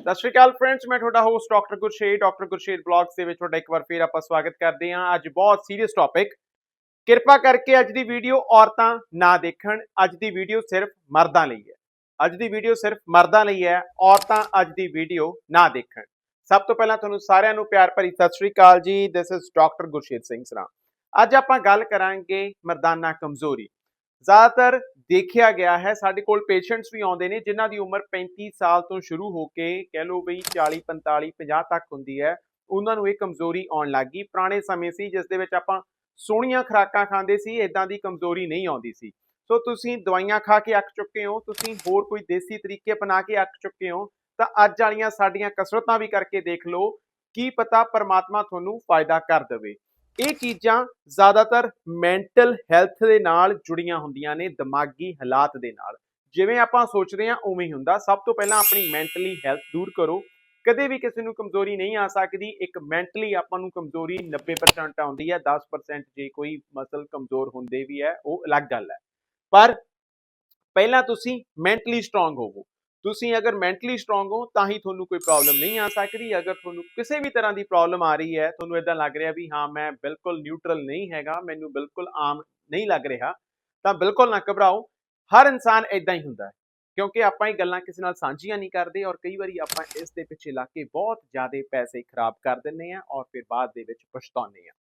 ਸਤਿ ਸ਼੍ਰੀ ਅਕਾਲ ਫਰੈਂਡਸ ਮੈਂ ਤੁਹਾਡਾ host doctor Gursher doctor Gursher blogs ਦੇ ਵਿੱਚ ਤੁਹਾਡਾ ਇੱਕ ਵਾਰ ਫੇਰ ਆਪਾਂ ਸਵਾਗਤ ਕਰਦੇ ਹਾਂ। ਅੱਜ ਬਹੁਤ ਸੀਰੀਅਸ ਟੌਪਿਕ ਕਿਰਪਾ ਕਰਕੇ ਅੱਜ ਦੀ ਵੀਡੀਓ ਔਰਤਾਂ ਨਾ ਦੇਖਣ, ਅੱਜ ਦੀ ਵੀਡੀਓ ਸਿਰਫ ਮਰਦਾਂ ਲਈ ਹੈ। ਅੱਜ ਦੀ ਵੀਡੀਓ ਸਿਰਫ ਮਰਦਾਂ ਲਈ ਹੈ, ਔਰਤਾਂ ਅੱਜ ਦੀ ਵੀਡੀਓ ਨਾ ਦੇਖਣ। ਸਭ ਤੋਂ ਪਹਿਲਾਂ ਤੁਹਾਨੂੰ ਸਾਰਿਆਂ ਨੂੰ ਪਿਆਰ ਭਰੀ Sat Shri Akal ji. This is doctor Gursher Singh Sara. ਅੱਜ ਆਪਾਂ ਗੱਲ ਕਰਾਂਗੇ ਮਰਦਾਨਾ ਕਮਜ਼ੋਰੀ ਜ਼ਿਆਦਾਤਰ ਦੇਖਿਆ ਗਿਆ ਹੈ। ਸਾਡੇ ਕੋਲ ਪੇਸ਼ੈਂਟਸ ਵੀ ਆਉਂਦੇ ਨੇ, ਜਿਨ੍ਹਾਂ ਦੀ ਉਮਰ 35 ਸਾਲ ਤੋਂ ਸ਼ੁਰੂ ਹੋ ਕੇ ਕਹਿ ਲਓ ਬਈ 40 45 50 ਤੱਕ ਹੁੰਦੀ ਹੈ। ਉਹਨਾਂ ਨੂੰ ਇਹ ਕਮਜ਼ੋਰੀ ਆਉਣ ਲੱਗ ਗਈ। ਪੁਰਾਣੇ ਸਮੇਂ ਸੀ, ਜਿਸ ਦੇ ਵਿੱਚ ਆਪਾਂ ਸੋਹਣੀਆਂ ਖੁਰਾਕਾਂ ਖਾਂਦੇ ਸੀ ਇਦਾਂ ਦੀ ਕਮਜ਼ੋਰੀ ਨਹੀਂ ਆਉਂਦੀ ਸੀ। ਸੋ ਤੁਸੀਂ ਦਵਾਈਆਂ ਖਾ ਕੇ ਅੱਕ ਚੁੱਕੇ ਹੋ, ਤੁਸੀਂ ਹੋਰ ਕੋਈ ਦੇਸੀ ਤਰੀਕੇ ਅਪਣਾ ਕੇ ਅੱਕ ਚੁੱਕੇ ਹੋ, ਤਾਂ ਅੱਜ ਵਾਲੀਆਂ ਸਾਡੀਆਂ ਕਸਰਤਾਂ ਵੀ ਕਰਕੇ ਦੇਖ ਲਓ, ਕੀ ਪਤਾ ਪਰਮਾਤਮਾ ਤੁਹਾਨੂੰ ਫਾਇਦਾ ਕਰ ਦੇਵੇ। ਇਹ ਚੀਜ਼ਾਂ ਜ਼ਿਆਦਾਤਰ ਮੈਂਟਲ ਹੈਲਥ ਦੇ ਨਾਲ ਜੁੜੀਆਂ ਹੁੰਦੀਆਂ ਨੇ, ਦਿਮਾਗੀ ਹਾਲਾਤ ਦੇ ਨਾਲ। ਜਿਵੇਂ ਆਪਾਂ ਸੋਚਦੇ ਹਾਂ, ਉਵੇਂ ਹੀ ਹੁੰਦਾ। ਸਭ ਤੋਂ ਪਹਿਲਾਂ ਆਪਣੀ ਮੈਂਟਲੀ ਹੈਲਥ ਦੂਰ ਕਰੋ। ਕਦੇ ਵੀ ਕਿਸੇ ਨੂੰ ਕਮਜ਼ੋਰੀ ਨਹੀਂ ਆ ਸਕਦੀ। ਇੱਕ ਮੈਂਟਲੀ ਆਪਾਂ ਨੂੰ ਕਮਜ਼ੋਰੀ 90% ਆਉਂਦੀ ਹੈ। 10% ਜੇ ਕੋਈ ਮਸਲ ਕਮਜ਼ੋਰ ਹੁੰਦੇ ਵੀ ਹੈ, ਉਹ ਅਲੱਗ ਗੱਲ ਹੈ। ਪਰ ਪਹਿਲਾਂ ਤੁਸੀਂ ਮੈਂਟਲੀ ਸਟਰੋਂਗ ਹੋਵੋ। ਤੁਸੀਂ ਅਗਰ ਮੈਂਟਲੀ ਸਟਰੋਂਗ ਹੋ, ਤਾਂ ਹੀ ਤੁਹਾਨੂੰ ਕੋਈ ਪ੍ਰੋਬਲਮ ਨਹੀਂ ਆ ਸਕਦੀ। ਅਗਰ ਤੁਹਾਨੂੰ ਕਿਸੇ ਵੀ ਤਰ੍ਹਾਂ ਦੀ ਪ੍ਰੋਬਲਮ ਆ ਰਹੀ ਹੈ, ਤੁਹਾਨੂੰ ਇਦਾਂ ਲੱਗ ਰਿਹਾ ਵੀ ਹਾਂ, ਮੈਂ ਬਿਲਕੁਲ ਨਿਊਟਰਲ ਨਹੀਂ ਹੈਗਾ, ਮੈਨੂੰ ਬਿਲਕੁਲ ਆਮ ਨਹੀਂ ਲੱਗ ਰਿਹਾ, ਤਾਂ ਬਿਲਕੁਲ ਨਾ ਘਬਰਾਓ। ਹਰ ਇਨਸਾਨ ਇਦਾਂ ਹੀ ਹੁੰਦਾ ਹੈ, ਕਿਉਂਕਿ ਆਪਾਂ ਇਹ ਗੱਲਾਂ ਕਿਸੇ ਨਾਲ ਸਾਂਝੀਆਂ ਨਹੀਂ ਕਰਦੇ ਔਰ ਕਈ ਵਾਰੀ ਆਪਾਂ ਇਸ ਦੇ ਪਿੱਛੇ ਲੱਗ ਕੇ ਬਹੁਤ ਜ਼ਿਆਦਾ ਪੈਸੇ ਖਰਾਬ ਕਰ ਦਿੰਨੇ ਆ ਔਰ ਫਿਰ ਬਾਅਦ ਦੇ ਵਿੱਚ ਪਛਤਾਉਂਦੇ ਆ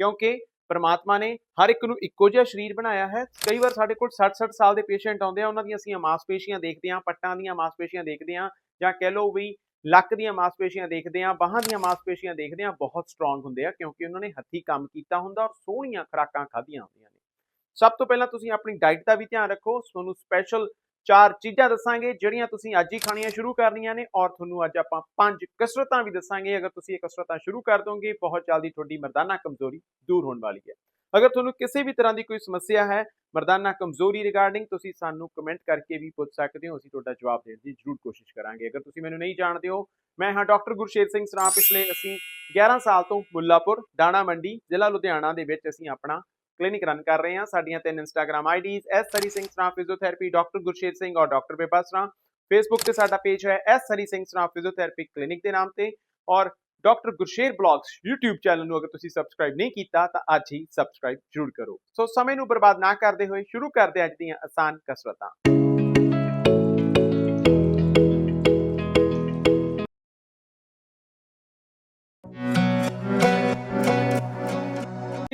ਕਿਉਂਕਿ ਪਰਮਾਤਮਾ ਨੇ ਹਰ ਇੱਕ ਨੂੰ ਇੱਕੋ ਜਿਹਾ ਸਰੀਰ ਬਣਾਇਆ ਹੈ। ਕਈ ਵਾਰ ਸਾਡੇ ਕੋਲ 60-60 ਸਾਲ ਦੇ ਪੇਸ਼ੈਂਟ ਆਉਂਦੇ ਆ, ਉਹਨਾਂ ਦੀਆਂ ਅਸੀਂ ਮਾਸਪੇਸ਼ੀਆਂ ਦੇਖਦੇ ਹਾਂ, ਪੱਟਾਂ ਦੀਆਂ ਮਾਸਪੇਸ਼ੀਆਂ ਦੇਖਦੇ ਹਾਂ ਜਾਂ ਕਹਿ ਲਓ ਵੀ ਲੱਕ ਦੀਆਂ ਮਾਸਪੇਸ਼ੀਆਂ ਦੇਖਦੇ ਹਾਂ, ਬਾਹਾਂ ਦੀਆਂ ਮਾਸਪੇਸ਼ੀਆਂ ਦੇਖਦੇ ਹਾਂ, ਬਹੁਤ ਸਟਰੋਂਗ ਹੁੰਦੇ ਆ ਕਿਉਂਕਿ ਉਹਨਾਂ ਨੇ ਹੱਥੀ ਕੰਮ ਕੀਤਾ ਹੁੰਦਾ ਔਰ ਸੋਹਣੀਆਂ ਖੁਰਾਕਾਂ ਖਾਧੀਆਂ ਹੁੰਦੀਆਂ ਨੇ। ਸਭ ਤੋਂ ਪਹਿਲਾਂ ਤੁਸੀਂ ਆਪਣੀ ਡਾਈਟ ਦਾ ਵੀ ਧਿਆਨ ਰੱਖੋ, ਤੁਹਾਨੂੰ ਸਪੈਸ਼ਲ ਚਾਰ ਚੀਜ਼ਾਂ ਦੱਸਾਂਗੇ, ਜਿਹੜੀਆਂ ਤੁਸੀਂ ਅੱਜ ਹੀ ਖਾਣੀਆਂ ਸ਼ੁਰੂ ਕਰਨੀਆਂ ਨੇ ਔਰ ਤੁਹਾਨੂੰ ਅੱਜ ਆਪਾਂ ਪੰਜ ਕਸਰਤਾਂ ਵੀ ਦੱਸਾਂਗੇ। ਅਗਰ ਤੁਸੀਂ ਇਹ ਕਸਰਤਾਂ ਸ਼ੁਰੂ ਕਰ ਦੋਗੇ, ਬਹੁਤ ਜਲਦੀ ਤੁਹਾਡੀ ਮਰਦਾਨਾ ਕਮਜ਼ੋਰੀ ਦੂਰ ਹੋਣ ਵਾਲੀ ਹੈ। ਅਗਰ ਤੁਹਾਨੂੰ ਕਿਸੇ ਵੀ ਤਰ੍ਹਾਂ ਦੀ ਕੋਈ ਸਮੱਸਿਆ ਹੈ ਮਰਦਾਨਾ ਕਮਜ਼ੋਰੀ ਰਿਗਾਰਡਿੰਗ, ਤੁਸੀਂ ਸਾਨੂੰ ਕਮੈਂਟ ਕਰਕੇ ਵੀ ਪੁੱਛ ਸਕਦੇ ਹੋ, ਅਸੀਂ ਤੁਹਾਡਾ ਜਵਾਬ ਦੇਣ ਦੀ ਜ਼ਰੂਰ ਕੋਸ਼ਿਸ਼ ਕਰਾਂਗੇ। ਅਗਰ ਤੁਸੀਂ ਮੈਨੂੰ ਨਹੀਂ ਜਾਣਦੇ ਹੋ, ਮੈਂ ਹਾਂ ਡਾਕਟਰ ਗੁਰਸ਼ੇਰ ਸਿੰਘ ਸਰਾਂ ਪਿਛਲੇ ਅਸੀਂ 11 ਸਾਲ ਤੋਂ ਮੁੱਲਾਪੁਰ ਦਾਣਾ ਮੰਡੀ, ਜ਼ਿਲ੍ਹਾ ਲੁਧਿਆਣਾ ਦੇ ਵਿੱਚ ਅਸੀਂ ਆਪਣਾ ਕਲੀਨਿਕ ਰਨ ਕਰ ਰਹੇ ਹਾਂ ਸਾਡੀਆਂ ਤਿੰਨ Instagram IDs S Hari Singh Saran physiotherapy doctor Gursher Singh ਔਰ ਡਾਕਟਰ ਬੇਬਾ ਸਰਾਂ ਫੇਸਬੁੱਕ ਤੇ ਸਾਡਾ ਪੇਜ ਹੈ S Hari Singh Saran physiotherapy clinic ਦੇ ਨਾਮ ਤੇ ਔਰ doctor Gursher blogs YouTube channel ਨੂੰ ਅਗਰ ਤੁਸੀਂ ਸਬਸਕ੍ਰਾਈਬ ਨਹੀਂ ਕੀਤਾ ਤਾਂ ਅੱਜ ਹੀ ਸਬਸਕ੍ਰਾਈਬ ਜ਼ਰੂਰ ਕਰੋ ਸੋ ਸਮੇਂ ਨੂੰ ਬਰਬਾਦ ਨਾ ਕਰਦੇ ਹੋਏ ਸ਼ੁਰੂ ਕਰਦੇ ਅੱਜ ਦੀਆਂ ਆਸਾਨ ਕਸਰਤਾਂ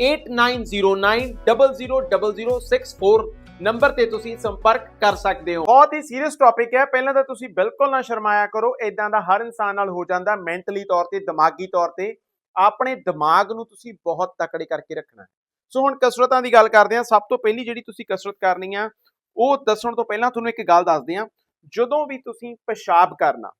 8909000064 ਨੰਬਰ ਤੇ ਤੁਸੀਂ ਸੰਪਰਕ ਕਰ ਸਕਦੇ ਹੋ। ਬਹੁਤ ਹੀ ਸੀਰੀਅਸ ਟੌਪਿਕ ਹੈ। ਪਹਿਲਾਂ ਤਾਂ ਤੁਸੀਂ ਬਿਲਕੁਲ ਨਾ ਸ਼ਰਮਾਇਆ ਕਰੋ। ਇਦਾਂ ਦਾ ਹਰ ਇਨਸਾਨ ਨਾਲ ਹੋ ਜਾਂਦਾ ਮੈਂਟਲੀ ਤੌਰ ਤੇ, ਦਿਮਾਗੀ ਤੌਰ ਤੇ। ਆਪਣੇ ਦਿਮਾਗ ਨੂੰ ਤੁਸੀਂ ਬਹੁਤ ਤਕੜੇ ਕਰਕੇ ਰੱਖਣਾ। ਸੋ ਹੁਣ ਕਸਰਤਾਂ ਦੀ ਗੱਲ ਕਰਦੇ ਹਾਂ। ਸਭ ਤੋਂ ਪਹਿਲੀ ਜਿਹੜੀ ਤੁਸੀਂ ਕਸਰਤ ਕਰਨੀ ਆ, ਉਹ ਦੱਸਣ ਤੋਂ ਪਹਿਲਾਂ ਤੁਹਾਨੂੰ ਇੱਕ ਗੱਲ ਦੱਸਦੇ ਹਾਂ। ਜਦੋਂ ਵੀ ਤੁਸੀਂ ਪਿਸ਼ਾਬ ਕਰਨਾ,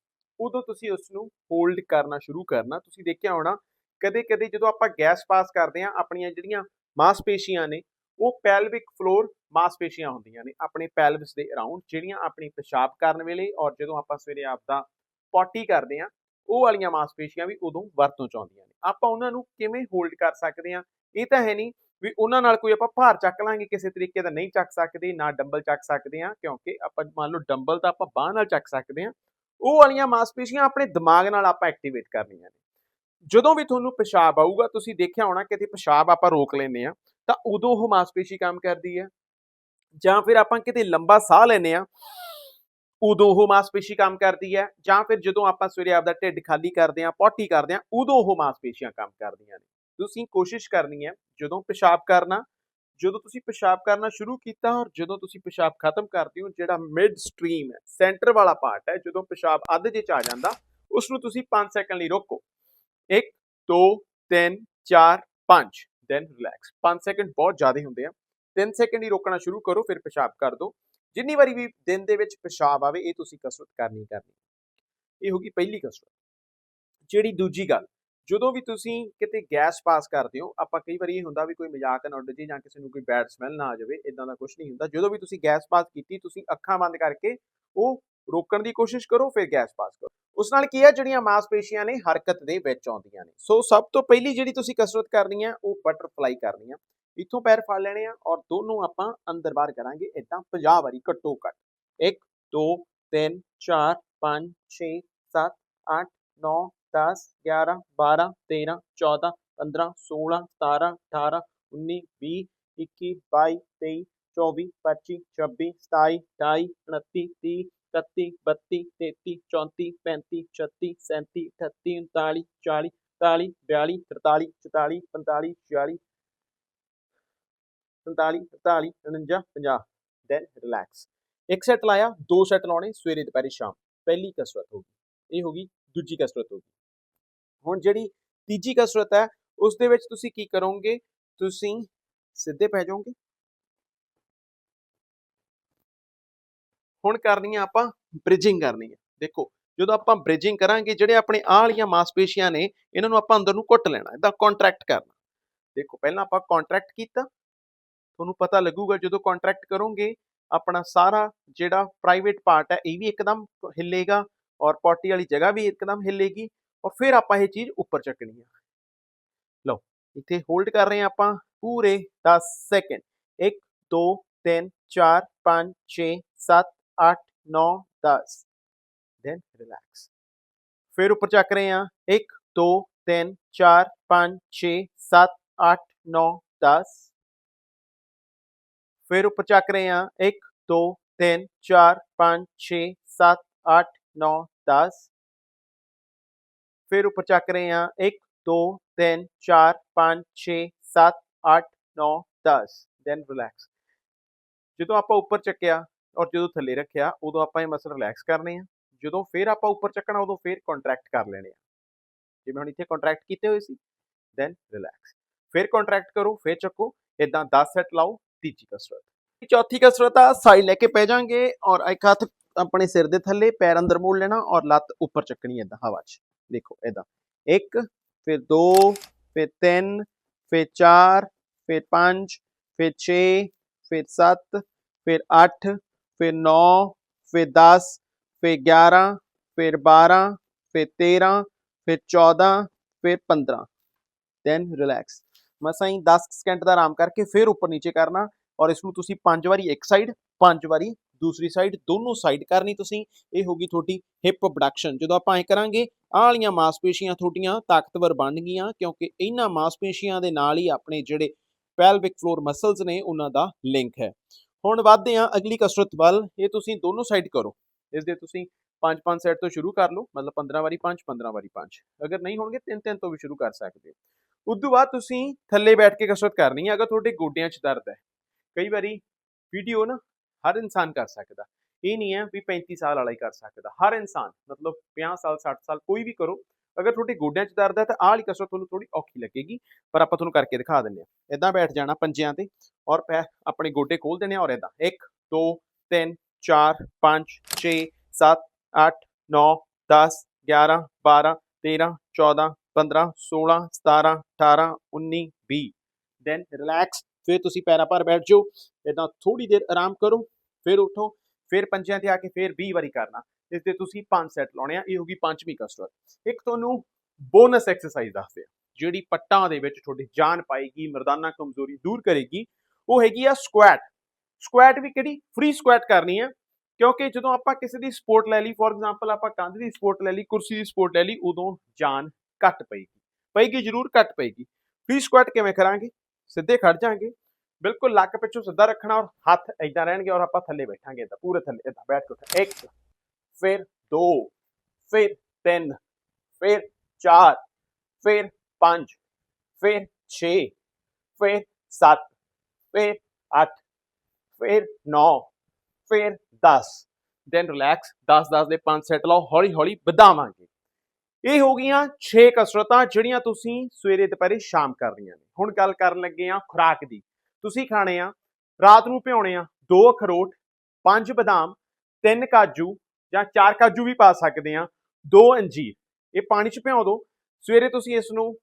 ਉਦੋਂ ਤੁਸੀਂ ਉਸ ਨੂੰ ਹੋਲਡ ਕਰਨਾ, ਸ਼ੁਰੂ ਕਰਨਾ। ਤੁਸੀਂ ਦੇਖਿਆ ਹੋਣਾ ਕਦੇ-ਕਦੇ ਜਦੋਂ ਆਪਾਂ ਗੈਸ ਪਾਸ ਕਰਦੇ ਹਾਂ, ਆਪਣੀਆਂ ਜਿਹੜੀਆਂ ਮਾਸਪੇਸ਼ੀਆਂ ਨੇ, ਉਹ ਪੈਲਵਿਕ ਫਲੋਰ ਮਾਸਪੇਸ਼ੀਆਂ ਹੁੰਦੀਆਂ ਨੇ, ਆਪਣੇ ਪੈਲਵਿਸ ਦੇ ਅਰਾਊਂਡ ਜਿਹੜੀਆਂ ਆਪਣੀ ਪਿਸ਼ਾਬ ਕਰਨ ਵੇਲੇ ਔਰ ਜਦੋਂ ਆਪਾਂ ਸਵੇਰੇ ਆਪਦਾ ਪੋਟੀ ਕਰਦੇ ਹਾਂ, ਉਹ ਵਾਲੀਆਂ ਮਾਸਪੇਸ਼ੀਆਂ ਵੀ ਉਦੋਂ ਵਰਤੋਂ ਚ ਆਉਂਦੀਆਂ ਨੇ। ਆਪਾਂ ਉਹਨਾਂ ਨੂੰ ਕਿਵੇਂ ਹੋਲਡ ਕਰ ਸਕਦੇ ਹਾਂ? ਇਹ ਤਾਂ ਹੈ ਨਹੀਂ ਵੀ ਉਹਨਾਂ ਨਾਲ ਕੋਈ ਆਪਾਂ ਭਾਰ ਚੱਕ ਲਾਂਗੇ, ਕਿਸੇ ਤਰੀਕੇ ਦਾ ਨਹੀਂ ਚੱਕ ਸਕਦੇ, ਨਾ ਡੰਬਲ ਚੱਕ ਸਕਦੇ ਹਾਂ, ਕਿਉਂਕਿ ਆਪਾਂ ਮੰਨ ਲਓ ਡੰਬਲ ਤਾਂ ਆਪਾਂ ਬਾਹ ਨਾਲ ਚੱਕ ਸਕਦੇ ਹਾਂ, ਉਹ ਵਾਲੀਆਂ ਮਾਸਪੇਸ਼ੀਆਂ ਆਪਣੇ ਦਿਮਾਗ ਨਾਲ ਆਪਾਂ ਐਕਟੀਵੇਟ ਕਰਨੀਆਂ ਨੇ। ਜਦੋਂ ਵੀ ਤੁਹਾਨੂੰ ਪਿਸ਼ਾਬ ਆਊਗਾ, ਤੁਸੀਂ ਦੇਖਿਆ ਹੋਣਾ ਕਿਤੇ ਪਿਸ਼ਾਬ ਆਪਾਂ ਰੋਕ ਲੈਨੇ ਆ ਤਾਂ ਉਦੋਂ ਉਹ ਮਾਸਪੇਸ਼ੀ ਕੰਮ ਕਰਦੀ ਹੈ। ਜਾਂ ਫਿਰ ਆਪਾਂ ਕਿਤੇ ਲੰਬਾ ਸਾਹ ਲੈਨੇ ਆ ਉਦੋਂ ਉਹ ਮਾਸਪੇਸ਼ੀ ਕੰਮ ਕਰਦੀ ਹੈ। ਜਾਂ ਫਿਰ ਜਦੋਂ ਆਪਾਂ ਸਵੇਰੇ ਆਪਦਾ ਢਿੱਡ ਖਾਲੀ ਕਰਦੇ ਆ ਪੋਟੀ ਕਰਦੇ ਆ ਉਦੋਂ ਉਹ ਮਾਸਪੇਸ਼ੀਆਂ ਕੰਮ ਕਰਦੀਆਂ ਨੇ। ਤੁਸੀਂ ਕੋਸ਼ਿਸ਼ ਕਰਨੀ ਹੈ, ਜਦੋਂ ਪਿਸ਼ਾਬ ਕਰਨਾ, ਜਦੋਂ ਤੁਸੀਂ ਪਿਸ਼ਾਬ ਕਰਨਾ ਸ਼ੁਰੂ ਕੀਤਾ ਔਰ ਜਦੋਂ ਤੁਸੀਂ ਪਿਸ਼ਾਬ ਖਤਮ ਕਰਦੇ ਹੋ, ਜਿਹੜਾ ਮਿਡ ਸਟ੍ਰੀਮ ਹੈ ਸੈਂਟਰ ਵਾਲਾ ਪਾਰਟ ਹੈ, ਜਦੋਂ ਪਿਸ਼ਾਬ ਅੱਧ ਜੇ ਚ ਆ ਜਾਂਦਾ ਉਸ ਨੂੰ ਤੁਸੀਂ 5 ਸੈਕਿੰਡ ਲਈ ਰੋਕੋ। 1 2 3 4 5 ਦੈਨ ਰਿਲੈਕਸ 5 ਸੈਕਿੰਡ ਬਹੁਤ ਜ਼ਿਆਦਾ ਹੁੰਦੇ ਆ। 3 ਸੈਕਿੰਡ ਹੀ ਰੋਕਣਾ ਸ਼ੁਰੂ ਕਰੋ, ਫਿਰ ਪਿਸ਼ਾਬ ਕਰ ਦਿਓ। ਜਿੰਨੀ ਵਾਰੀ ਵੀ ਦਿਨ ਦੇ ਵਿੱਚ ਪਿਸ਼ਾਬ ਆਵੇ, ਇਹ ਤੁਸੀਂ ਕਸਰਤ ਕਰਨੀ ਕਰਨੀ। ਇਹ ਹੋ ਗਈ ਪਹਿਲੀ ਕਸਰਤ। ਜਿਹੜੀ ਦੂਜੀ ਗੱਲ, ਜਦੋਂ ਵੀ ਤੁਸੀਂ ਕਿਤੇ ਗੈਸ ਪਾਸ ਕਰਦੇ ਹੋ, ਆਪਾਂ ਕਈ ਵਾਰੀ ਇਹ ਹੁੰਦਾ ਵੀ ਕੋਈ ਮਜ਼ਾਕ ਨਾ ਉੱਡ ਜੇ ਜਾਂ ਕਿਸੇ ਨੂੰ ਕੋਈ ਬੈਡ ਸਮੈਲ ਨਾ ਆ ਜਾਵੇ ਇਦਾਂ ਦਾ ਕੁਝ ਨਹੀਂ ਹੁੰਦਾ। ਜਦੋਂ ਵੀ ਤੁਸੀਂ ਗੈਸ ਪਾਸ ਕੀਤੀ, ਤੁਸੀਂ ਅੱਖਾਂ ਬੰਦ ਕਰਕੇ ਉਹ ਰੋਕਣ ਦੀ ਕੋਸ਼ਿਸ਼ ਕਰੋ, ਫਿਰ ਗੈਸ ਪਾਸ ਕਰੋ। ਉਸ ਨਾਲ ਕੀ ਹੈ, ਜਿਹੜੀਆਂ ਮਾਸਪੇਸ਼ੀਆਂ ਨੇ ਹਰਕਤ ਦੇ ਵਿੱਚ ਆਉਂਦੀਆਂ ਨੇ। ਸੋ ਸਭ ਤੋਂ ਪਹਿਲੀ ਜਿਹੜੀ ਤੁਸੀਂ ਕਸਰਤ ਕਰਨੀ ਹੈ, ਉਹ ਬਟਰਫਲਾਈ ਕਰਨੀ ਹੈ। ਇੱਥੋਂ ਪੈਰ ਫੜ ਲੈਣੇ ਆ ਔਰ ਦੋਨੋਂ ਆਪਾਂ ਅੰਦਰ ਬਾਹਰ ਕਰਾਂਗੇ। ਇਦਾਂ 50 ਵਾਰੀ, ਘੱਟੋ ਘੱਟ। 1 2 3 4 5 6 7 8 9 10 11 12 13 14 15 16 17 18 19 20 21 22 23 24 25 26 27 28 29 30 31 32 33 34 35 36 37 38 39 40 41 42 43 44 45 46 47 48 49 50 ਦੈਨ ਰਿਲੈਕਸ ਇੱਕ ਸੈਟ ਲਾਇਆ, ਦੋ ਸੈਟ ਲਾਉਣੇ, ਸਵੇਰੇ, ਦੁਪਹਿਰੇ, ਸ਼ਾਮ। ਪਹਿਲੀ ਕਸਰਤ ਹੋ ਗਈ। ਇਹ ਹੋ ਗਈ ਦੂਜੀ ਕਸਰਤ ਹੋ ਗਈ। ਹੁਣ ਜਿਹੜੀ ਤੀਜੀ ਕਸਰਤ ਹੈ, ਉਸ ਦੇ ਵਿੱਚ ਤੁਸੀਂ ਕੀ ਕਰੋਗੇ? ਤੁਸੀਂ ਸਿੱਧੇ ਪੈ ਜਾਓਗੇ। ਹੁਣ ਕਰਨੀ ਆ ਆਪਾਂ ਬ੍ਰਿਜਿੰਗ ਕਰਨੀ ਹੈ ਦੇਖੋ, ਜਦੋਂ ਆਪਾਂ ਬ੍ਰਿਜਿੰਗ ਕਰਾਂਗੇ, ਜਿਹੜੇ ਆਪਣੇ ਆਹ ਵਾਲੀਆਂ ਮਾਸਪੇਸ਼ੀਆਂ ਨੇ, ਇਹਨਾਂ ਨੂੰ ਆਪਾਂ ਅੰਦਰ ਨੂੰ ਘੁੱਟ ਲੈਣਾ ਇਹਦਾ ਕੰਟਰੈਕਟ ਕਰਨਾ। ਦੇਖੋ, ਪਹਿਲਾਂ ਆਪਾਂ ਕੰਟਰੈਕਟ ਕੀਤਾ। ਤੁਹਾਨੂੰ ਪਤਾ ਲੱਗੂਗਾ, ਜਦੋਂ ਕੰਟਰੈਕਟ ਕਰੋਗੇ, ਆਪਣਾ ਸਾਰਾ ਜਿਹੜਾ ਪ੍ਰਾਈਵੇਟ ਪਾਰਟ ਹੈ, ਇਹ ਵੀ ਇੱਕਦਮ ਹਿੱਲੇਗਾ ਔਰ ਪੋਟੀ ਵਾਲੀ ਜਗ੍ਹਾ ਵੀ ਇੱਕਦਮ ਹਿੱਲੇਗੀ ਔਰ ਫਿਰ ਆਪਾਂ ਇਹ ਚੀਜ਼ ਉੱਪਰ ਚੱਕਣੀ ਆ। ਲਓ, ਇੱਥੇ ਹੋਲਡ ਕਰ ਰਹੇ ਹਾਂ ਆਪਾਂ ਪੂਰੇ 10 ਸੈਕਿੰਡ 1 2 3 4 5 6 7 8 9 10 ਦੈਨ ਰਿਲੈਕਸ ਫਿਰ ਉੱਪਰ ਚੱਕ ਰਹੇ ਹਾਂ 1 2 3 4 5 6 7 8 9 10 ਫਿਰ ਉੱਪਰ ਚੱਕ ਰਹੇ ਹਾਂ 1 2 3 4 5 6 7 8 9 10 ਫਿਰ ਉੱਪਰ ਚੱਕ ਰਹੇ ਹਾਂ 1 2 3 4 5 6 7 8 9 10 ਦੈਨ ਰਿਲੈਕਸ ਜਦੋਂ ਆਪਾਂ ਉੱਪਰ ਚੱਕਿਆ ਔਰ ਜਦੋਂ ਥੱਲੇ ਰੱਖਿਆ, ਉਦੋਂ ਆਪਾਂ ਇਹ ਮਸਲ ਰਿਲੈਕਸ ਕਰਨੇ ਆ। ਜਦੋਂ ਫਿਰ ਆਪਾਂ ਉੱਪਰ ਚੱਕਣਾ, ਉਦੋਂ ਫਿਰ ਕੰਟਰੈਕਟ ਕਰ ਲੈਣੇ ਆ। ਜਿਵੇਂ ਹੁਣ ਇੱਥੇ ਕੰਟਰੈਕਟ ਕੀਤੇ ਹੋਏ ਸੀ ਦੈਨ ਰਿਲੈਕਸ ਫਿਰ ਕੰਟਰੈਕਟ ਕਰੋ, ਫਿਰ ਚੱਕੋ ਇਦਾਂ 10 ਸੈਟ ਲਾਓ, ਤੀਜੀ ਕਸਰਤ। ਚੌਥੀ ਕਸਰਤ ਆ ਸਾਈਡ ਲੈ ਕੇ ਪੈ ਜਾਾਂਗੇ ਔਰ ਇੱਕ ਹੱਥ ਆਪਣੇ ਸਿਰ ਦੇ ਥੱਲੇ, ਪੈਰ ਅੰਦਰ ਮੋੜ ਲੈਣਾ ਔਰ ਲੱਤ ਉੱਪਰ ਚੱਕਣੀ ਇਦਾਂ ਹਵਾ 'ਚ। ਦੇਖੋ ਇਦਾਂ 1 ਫਿਰ 2 ਫਿਰ 3 ਫਿਰ 4 ਫਿਰ 5 ਫਿਰ 6 ਫਿਰ 7 ਫਿਰ 8 ਫਿਰ 9 ਫਿਰ 10 ਫਿਰ 11 ਫਿਰ 12 ਫਿਰ 13 ਫਿਰ 14 ਫਿਰ 15 ਦੈਨ ਰਿਲੈਕਸ ਮਸਾਂ ਹੀ 10 ਸਕਿੰਟ ਦਾ ਆਰਾਮ ਕਰਕੇ ਫਿਰ ਉੱਪਰ ਨੀਚੇ ਕਰਨਾ ਔਰ ਇਸ ਨੂੰ ਤੁਸੀਂ ਪੰਜ ਵਾਰੀ ਇੱਕ ਸਾਈਡ ਪੰਜ ਵਾਰੀ ਦੂਸਰੀ ਸਾਈਡ ਦੋਨੋਂ ਸਾਈਡ ਕਰਨੀ ਤੁਸੀਂ। ਇਹ ਹੋਗੀ ਤੁਹਾਡੀ ਹਿਪ ਅਬਡਕਸ਼ਨ ਜਦੋਂ ਆਪਾਂ ਐ ਕਰਾਂਗੇ ਆਹ ਵਾਲੀਆਂ ਮਾਸਪੇਸ਼ੀਆਂ ਤੁਹਾਡੀਆਂ ਤਾਕਤਵਰ ਬਣ ਗਈਆਂ ਕਿਉਂਕਿ ਇਹਨਾਂ ਮਾਸਪੇਸ਼ੀਆਂ ਦੇ ਨਾਲ ਹੀ ਆਪਣੇ ਜਿਹੜੇ ਪੈਲਵਿਕ ਫਲੋਰ ਮਸਲਸ ਨੇ, ਉਹਨਾਂ ਦਾ ਲਿੰਕ ਹੈ। ਹੁਣ ਵੱਧਦੇ ਹਾਂ ਅਗਲੀ ਕਸਰਤ ਵੱਲ, ਇਹ ਤੁਸੀਂ ਦੋਨੋਂ ਸਾਈਡ ਕਰੋ। ਇਸ ਦੇ ਤੁਸੀਂ 5-5 ਸੈਟ ਤੋਂ ਸ਼ੁਰੂ ਕਰ ਲਓ, ਮਤਲਬ 15 ਵਾਰੀ 5 15 ਵਾਰੀ 5 ਅਗਰ ਨਹੀਂ ਹੋਣਗੇ 3-3 ਤੋਂ ਵੀ ਸ਼ੁਰੂ ਕਰ ਸਕਦੇ ਹੋ। ਉਸ ਤੋਂ ਬਾਅਦ ਤੁਸੀਂ ਥੱਲੇ ਬੈਠ ਕੇ ਕਸਰਤ ਕਰਨੀ ਹੈ, ਅਗਰ ਤੁਹਾਡੇ ਗੋਡਿਆਂ 'ਚ ਦਰਦ ਹੈ। ਕਈ ਵਾਰੀ ਵੀਡੀਓ ਨਾ ਹਰ ਇਨਸਾਨ ਕਰ ਸਕਦਾ। ਇਹ ਨਹੀਂ ਹੈ ਵੀ 35 ਸਾਲ ਵਾਲਾ ਹੀ ਕਰ ਸਕਦਾ। ਹਰ ਇਨਸਾਨ, ਮਤਲਬ 50 ਸਾਲ 60 ਸਾਲ ਕੋਈ ਵੀ ਕਰੋ ਅਗਰ ਤੁਹਾਡੇ ਗੋਡਿਆਂ 'ਚ ਦਰਦ ਹੈ ਤਾਂ ਆਹ ਵਾਲੀ ਕਸਰਤ ਤੁਹਾਨੂੰ ਥੋੜੀ ਔਖੀ ਲੱਗੇਗੀ, ਪਰ ਆਪਾਂ ਤੁਹਾਨੂੰ ਕਰਕੇ ਦਿਖਾ ਦਿੰਦੇ ਹਾਂ। ਇਦਾਂ ਬੈਠ ਜਾਣਾ ਪੰਜਿਆਂ ਤੇ ਔਰ ਪੈ ਆਪਣੇ ਗੋਡੇ ਖੋਲ ਦੇਣੇ ਔਰ ਇਦਾਂ 1 2 3 4 5 6 7 8 9 10 11 12 13 14 15 16 17 18 19 20 ਦੈਨ ਰਿਲੈਕਸ ਫਿਰ ਤੁਸੀਂ ਪੈਰਾਂ ਪਰ ਬੈਠ ਜਾਓ। ਇਦਾਂ ਥੋੜੀ ਦੇਰ ਆਰਾਮ ਕਰੋ, ਫਿਰ ਉਠੋ, ਫਿਰ ਪੰਜਿਆਂ ਤੇ ਆ ਕੇ ਫਿਰ 20 ਵਾਰੀ ਕਰਨਾ। ਇਸ 'ਤੇ ਤੁਸੀਂ ਪੰਜ ਸੈੱਟ ਲਾਉਣੇ ਆ, ਇਹ ਹੋਗੀ ਪੰਜਵੀਂ ਕਸਰਤ ਇੱਕ ਤੁਹਾਨੂੰ ਬੋਨਸ ਐਕਸਰਸਾਈਜ਼ ਦੱਸਦੇ ਆ, ਜਿਹੜੀ ਪੱਟਾਂ ਦੇ ਵਿੱਚ ਤੁਹਾਡੀ ਜਾਨ ਪਾਏਗੀ, ਮਰਦਾਨਾ ਕਮਜ਼ੋਰੀ ਦੂਰ ਕਰੇਗੀ। ਉਹ ਹੈਗੀ ਆ ਸਕੁਐਟ ਸਕੁਐਟ ਵੀ ਕਿਹੜੀ? ਫ੍ਰੀ ਸਕੁਐਟ ਕਰਨੀ ਆ, ਕਿਉਂਕਿ ਜਦੋਂ ਆਪਾਂ ਕਿਸੇ ਦੀ ਸਪੋਰਟ ਲੈ ਲਈ ਫੋਰ ਐਗਜ਼ਾਮਪਲ ਆਪਾਂ ਕੰਧ ਦੀ ਸਪੋਰਟ ਲੈ ਲਈ, ਕੁਰਸੀ ਦੀ ਸਪੋਰਟ ਲੈ ਲਈ, ਉਦੋਂ ਜਾਨ ਘੱਟ ਪਏਗੀ। ਪਏਗੀ ਜ਼ਰੂਰ, ਘੱਟ ਪਏਗੀ। ਫ੍ਰੀ ਸਕੁਐਟ ਕਿਵੇਂ ਕਰਾਂਗੇ? ਸਿੱਧੇ ਖੜ ਜਾਾਂਗੇ। ਬਿਲਕੁਲ ਲੱਕ ਪਿੱਛੋਂ ਸਿੱਧਾ ਰੱਖਣਾ ਔਰ ਹੱਥ ਇਦਾਂ ਰਹਿਣਗੇ ਔਰ ਆਪਾਂ ਥੱਲੇ ਬੈਠਾਂਗੇ ਇਦਾਂ ਪੂਰੇ ਥੱਲੇ ਇਦਾਂ ਬੈਠ ਕੇ ਇੱਕ ਫਿਰ ਦੋ, ਫਿਰ ਤਿੰਨ, ਫਿਰ ਚਾਰ, ਫਿਰ ਪੰਜ, ਫਿਰ 6 ਫਿਰ 7 ਫਿਰ 8 ਫਿਰ 9 ਫਿਰ 10 ਦੈਨ ਰਿਲੈਕਸ 10 10 ਦੇ 5 ਸੈੱਟ ਲਾਓ ਹੌਲੀ ਹੌਲੀ ਵਧਾਵਾਂਗੇ। ਇਹ ਹੋ ਗਈਆਂ 6 ਕਸਰਤਾਂ ਜਿਹੜੀਆਂ ਤੁਸੀਂ ਸਵੇਰੇ, ਦੁਪਹਿਰੇ, ਸ਼ਾਮ ਕਰਨੀਆਂ ਨੇ। ਹੁਣ ਗੱਲ ਕਰਨ ਲੱਗੇ ਆ ਖੁਰਾਕ ਦੀ। ਤੁਸੀਂ ਖਾਣੇ ਆ, ਰਾਤ ਨੂੰ ਭਿਉਣੇ ਆ, ਦੋ ਅਖਰੋਟ, ਪੰਜ ਬਦਾਮ, ਤਿੰਨ ਕਾਜੂ ਜਾਂ ਚਾਰ ਕਾਜੂ ਵੀ ਪਾ ਸਕਦੇ ਆ ਦੋ ਅੰਜੀਰ ਇਹ ਪਾਣੀ 'ਚ ਭਿਓ ਦਿਓ ਸਵੇਰੇ ਤੁਸੀਂ ਇਸ ਨੂੰ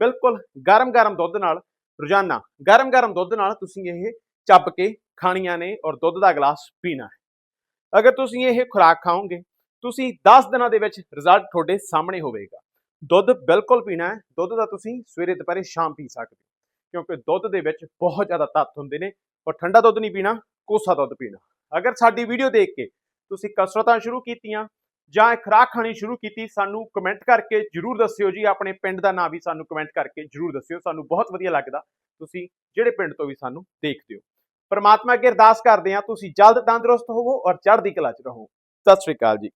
ਬਿਲਕੁਲ ਗਰਮ-ਗਰਮ ਦੁੱਧ ਨਾਲ ਰੋਜ਼ਾਨਾ ਗਰਮ-ਗਰਮ ਦੁੱਧ ਨਾਲ ਤੁਸੀਂ ਇਹ ਚੱਬ ਕੇ ਖਾਣੀਆਂ ਨੇ ਔਰ ਦੁੱਧ ਦਾ ਗਲਾਸ ਪੀਣਾ ਹੈ। ਅਗਰ ਤੁਸੀਂ ਇਹ ਖੁਰਾਕ ਖਾਓਗੇ, ਤੁਸੀਂ 10 ਦਿਨਾਂ ਦੇ ਵਿੱਚ ਰਿਜ਼ਲਟ ਤੁਹਾਡੇ ਸਾਹਮਣੇ ਹੋਵੇਗਾ। ਦੁੱਧ ਬਿਲਕੁਲ ਪੀਣਾ ਹੈ। ਦੁੱਧ ਦਾ ਤੁਸੀਂ ਸਵੇਰੇ ਦੁਪਹਿਰੇ ਸ਼ਾਮ ਪੀ ਸਕਦੇ ਹੋ। ਕਿਉਂਕਿ ਦੁੱਧ ਦੇ ਵਿੱਚ ਬਹੁਤ ਜ਼ਿਆਦਾ ਤੱਤ ਹੁੰਦੇ ਨੇ ਔਰ ਠੰਡਾ ਦੁੱਧ ਨਹੀਂ ਪੀਣਾ, ਕੋਸਾ ਦੁੱਧ ਪੀਣਾ। ਅਗਰ ਸਾਡੀ ਵੀਡੀਓ ਦੇਖ ਕੇ ਤੁਸੀਂ ਕਸਰਤਾਂ ਸ਼ੁਰੂ ਕੀਤੀਆਂ ਜਾਂ ਖੁਰਾਕ ਖਾਣੀ ਸ਼ੁਰੂ ਕੀਤੀ, ਸਾਨੂੰ ਕਮੈਂਟ ਕਰਕੇ ਜਰੂਰ ਦੱਸਿਓ ਜੀ। ਆਪਣੇ ਪਿੰਡ ਦਾ ਨਾਂ ਵੀ ਸਾਨੂੰ ਕਮੈਂਟ ਕਰਕੇ ਜਰੂਰ ਦੱਸਿਓ। ਸਾਨੂੰ ਬਹੁਤ ਵਧੀਆ ਲੱਗਦਾ। ਤੁਸੀਂ ਜਿਹੜੇ ਪਿੰਡ ਤੋਂ ਵੀ ਸਾਨੂੰ ਦੇਖਦੇ ਹੋ। ਪਰਮਾਤਮਾ ਅੱਗੇ ਅਰਦਾਸ ਕਰਦੇ ਹਾਂ, ਤੁਸੀਂ ਜਲਦ ਤੰਦਰੁਸਤ ਹੋਵੋ ਔਰ ਚੜ੍ਹਦੀ ਕਲਾ 'ਚ ਰਹੋ। ਸਤਿ ਸ਼੍ਰੀ ਅਕਾਲ ਜੀ।